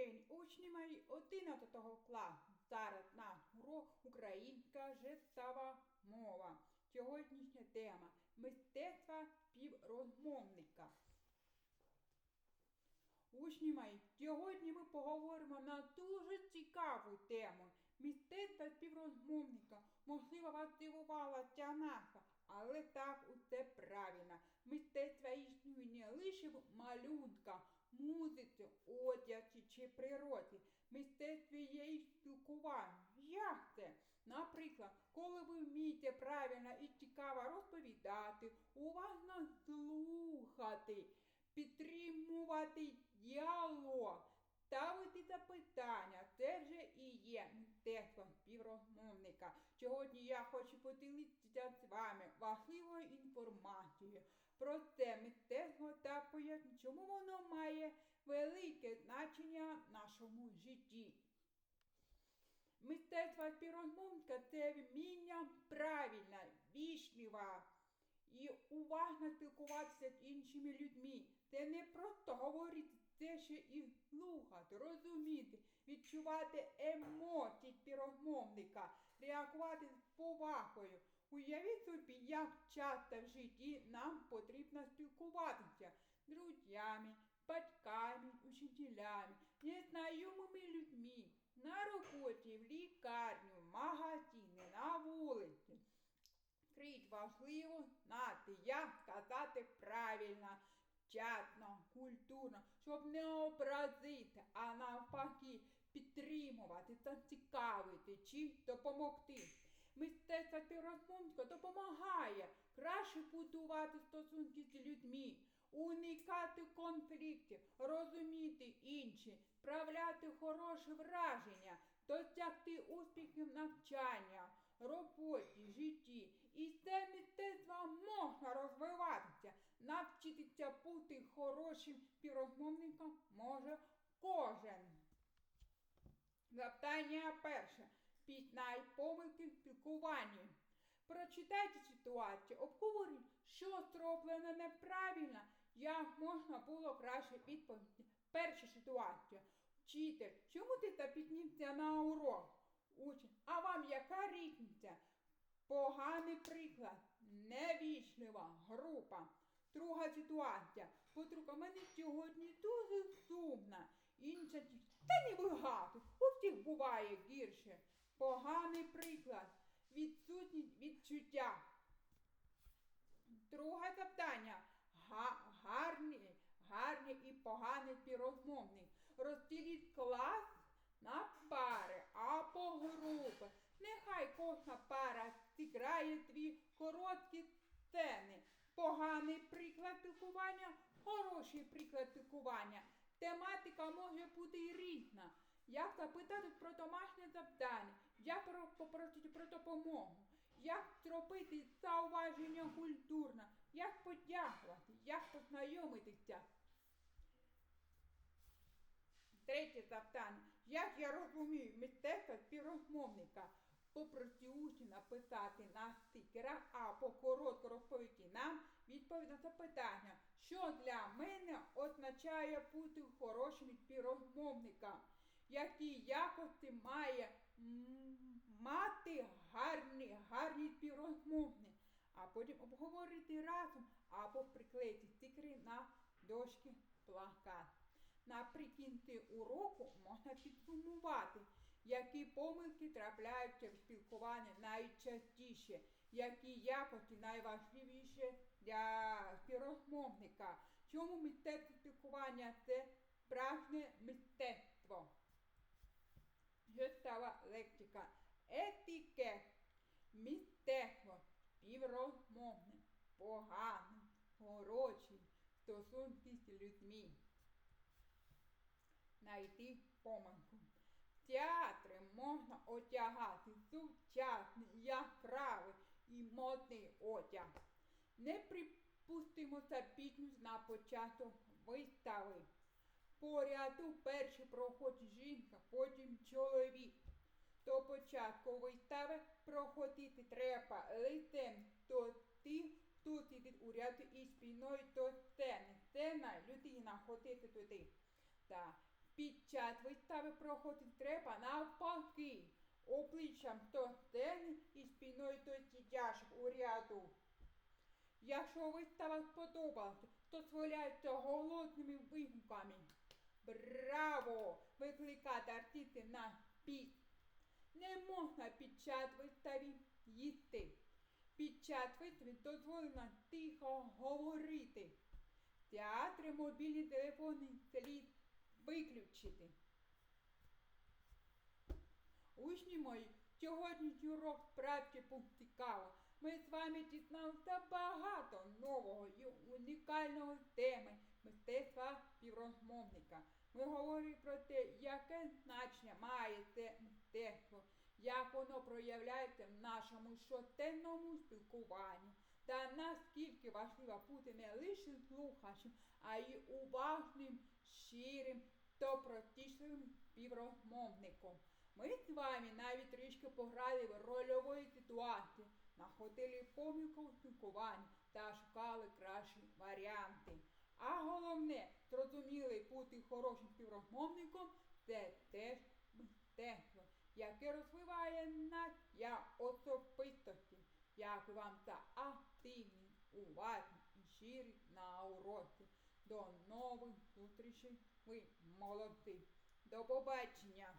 день, учні мої 11 класу. Зараз наш урок українська жестова мова. Сьогоднішня тема мистецтва співрозмовника. Учні мої, сьогодні ми поговоримо на дуже цікаву тему. Мистецтво співрозмовника. Можливо, вас здивувала ця назва, але так усе правильно. Мистецтво існує не лише в малюнках, музиці, одязі чи природі. Мистецтво є і спілкування. Як це? Наприклад, коли ви вмієте правильно і цікаво розповідати, уважно слухати, підтримувати діалог, ставити запитання, це вже і є мистецтвом співрозмовника. Сьогодні я хочу поділитися з вами важливою інформацією про це мистецтво та пояснити, чому воно має велике значення в нашому житті. Мистецтво співрозмовника це вміння правильно, вічливо і уважно спілкуватися з іншими людьми. Це не просто говорити, це ще і слухати, розуміти, відчувати емоції співрозмовника, реагувати з повагою. Уявіть собі, як часто в житті нам потрібно спілкуватися з друзями, батьками, учителями, незнайомими людьми, на роботі, в лікарню, в магазині, на вулиці. Крить важливо знати, як сказати правильно, чатно, культурно, щоб не образити, а навпаки підтримувати, зацікавити чи допомогти. Мистецтво співрозмовника допомагає краще будувати стосунки з людьми, уникати конфліктів, розуміти інші, справляти хороше враження, досягти успіхів навчання, роботі, житті. І це мистецтво можна розвиватися, навчитися бути хорошим співрозмовником може кожен. Завдання перше. Пізнай помилки в спілкуванні. Прочитайте ситуацію, обговоріть, що зроблено неправильно, як можна було краще відповісти. Перша ситуація. Вчитель, чому ти та піднімся на урок? Учень, а вам яка різниця? Поганий приклад, невічлива група. Друга ситуація. Подруга, мене сьогодні дуже сумна. Інша та не вигадуй, у всіх буває гірше. Поганий приклад, відсутність відчуття. Друге завдання. Га гарні, гарні і поганий співрозмовник. Розділіть клас на пари або групи. Нехай кожна пара зіграє дві короткі сцени. Поганий приклад спілкування, хороший приклад спілкування. Тематика може. Як запитати про домашнє завдання, як попросити про допомогу, як зробити зауваження культурно, як подякувати, як познайомитися. Третє завдання. Як я розумію мистецтво співрозмовника. Попросити учня написати на стикера або коротко розповісти нам відповідь на запитання, що для мене означає бути хорошим співрозмовником, які якості має мати гарні, гарні співрозмовник, а потім обговорити разом або приклеїти стикери на дошки плакат. Наприкінці уроку можна підсумувати, які помилки трапляються в спілкуванні найчастіше, які якості найважливіші для співрозмовника. Чому мистецтво спілкування це справжнє мистецтво? Жестова лексика. Етикет, мистецтво, співрозмовне, поганий, хороший, стосунки з людьми знайти помилку. В театрі можна одягати сучасний, яскравий і модний одяг. Не припустимо запітність на початок вистави. По ряду перші проходить жінка, потім чоловік. До початку вистави проходити треба лицем до тих, хто сидить у ряду і спиною до сцени. Сцена людина ходити туди. Так. Під час вистави проходити треба навпаки. Обличчям до сцени і спиною до сидячих у ряду. Якщо вистава сподобалася, то схваляються голодними вигуками. Браво! Викликати артисти на піс. Не можна під час вистави їсти. Під час вистави дозволено тихо говорити. Театри мобільні телефони слід виключити. Учні мої, сьогоднішній урок справді був цікаво. Ми з вами дізналися багато нового і унікального теми мистецтва співрозмовника. Ми говорили про те, яке значення має це мистецтво, як воно проявляється в нашому щоденному спілкуванні, та наскільки важливо бути не лише слухачем, а й уважним, щирим, добротішливим співрозмовником. Ми з вами навіть трішки пограли в рольової ситуації, знаходили помилку у спілкуванні та шукали кращі варіанти. А головне, зрозуміли бути хорошим співрозмовником це теж мистецтво, яке розвиває нас як особистості. Дякую вам за активні, уважні і щирі на уроці. До нових зустрічей. Ви молодці. До побачення!